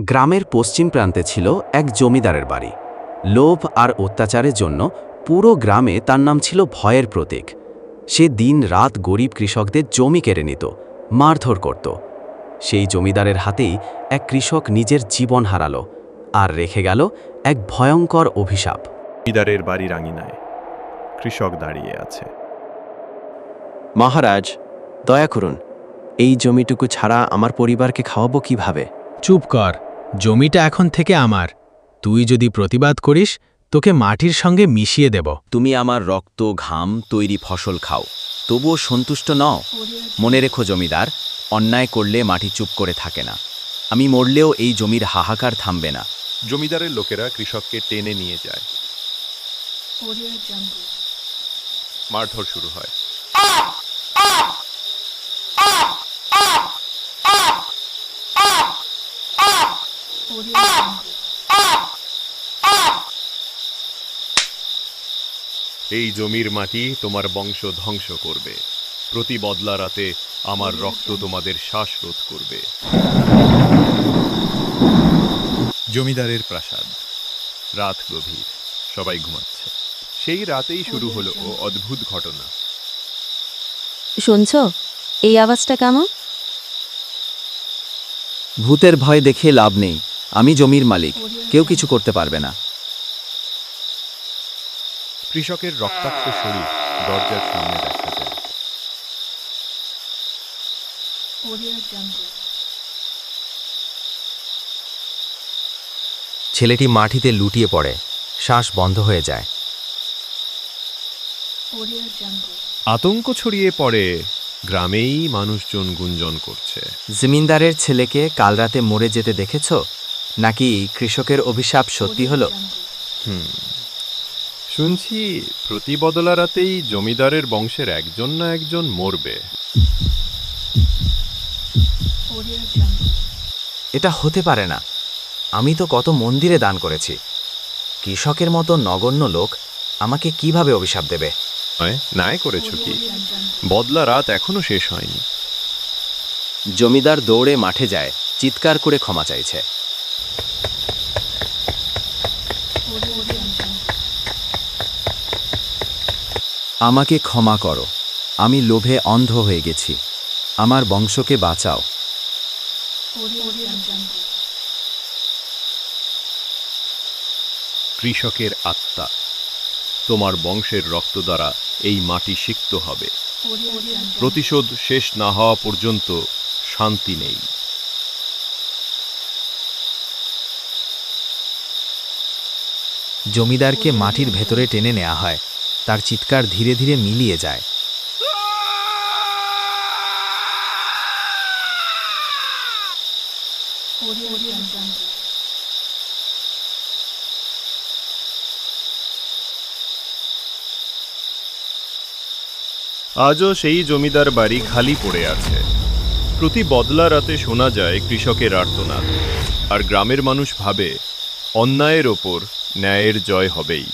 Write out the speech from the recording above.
গ্রামের পশ্চিম প্রান্তে ছিল এক জমিদারের বাড়ি। লোভ আর অত্যাচারের জন্য পুরো গ্রামে তার নাম ছিল ভয়ের প্রতীক। সে দিন রাত গরিব কৃষকদের জমি কেড়ে নিত মারধর করত। সেই জমিদারের হাতেই এক কৃষক নিজের জীবন হারালো আর রেখে গেল এক ভয়ঙ্কর অভিশাপ। জমিদারের বাড়ির আঙিনায় কৃষক দাঁড়িয়ে আছে। মহারাজ দয়া করুন এই জমিটুকু ছাড়া আমার পরিবারকে খাওয়াবো কীভাবে? চুপ কর। জমিটা এখন থেকে আমার। তুই যদি প্রতিবাদ করিস তোকে মাটির সঙ্গে মিশিয়ে দেব। তুমি আমার রক্ত ঘাম তৈরি ফসল খাও। তবুও সন্তুষ্ট নও। মনে রেখো জমিদার অন্যায় করলে মাটি চুপ করে থাকে না। আমি মরলেও এই জমির হাহাকার থামবে না। জমিদারের লোকেরা কৃষককে টেনে নিয়ে যায়। মারধর শুরু হয়। এই জমির মাটি তোমার বংশ ধ্বংস করবে। প্রতি বদলা রাতে আমার রক্ত তোমাদের শ্বাসরোধ করবে। জমিদারের প্রাসাদ। রাত গভীর। সবাই ঘুমাচ্ছে। সেই রাতেই শুরু হলো ও অদ্ভুত ঘটনা। শুনছ? এই আওয়াজটা কেমন? ভূতের ভয় দেখে লাভ নেই। আমি জমির মালিক কেউ কিছু করতে পারবে না। কৃষকের রক্তাক্ত শরীর দরজার সামনে দেখা যায়। ছেলেটি মাটিতে লুটিয়ে পড়ে শ্বাস বন্ধ হয়ে যায়। আতঙ্ক ছড়িয়ে পড়ে গ্রামেই মানুষজন গুঞ্জন করছে। জমিনদারের ছেলেকে কাল রাতে মরে যেতে দেখেছ? নাকি কৃষকের অভিশাপ সত্যি হলো? শুনছি প্রতি বদলা রাতেই জমিদারের বংশের একজন না একজন মরবে। এটা হতে পারে না। আমি তো কত মন্দিরে দান করেছি। কৃষকের মতো নগণ্য লোক আমাকে কীভাবে অভিশাপ দেবে? নাই করেছ কি? বদলা রাত এখনও শেষ হয়নি। জমিদার দৌড়ে মাঠে যায় চিৎকার করে ক্ষমা চাইছে। আমাকে ক্ষমা করো। আমি লোভে অন্ধ হয়ে গেছি। আমার বংশকে বাঁচাও। কৃষকের আত্মা, তোমার বংশের রক্ত দ্বারা এই মাটি সিক্ত হবে। প্রতিশোধ শেষ না হওয়া পর্যন্ত শান্তি নেই। জমিদারকে মাটির ভেতরে টেনে নেওয়া হয়। তার চিৎকার ধীরে ধীরে মিলিয়ে যায়। আজও সেই জমিদার বাড়ি খালি পড়ে আছে। প্রতি বদলা রাতে শোনা যায় কৃষকের আর্তনাদ। আর গ্রামের মানুষ ভাবে, অন্যায়ের ওপর ন্যায়ের জয় হবেই।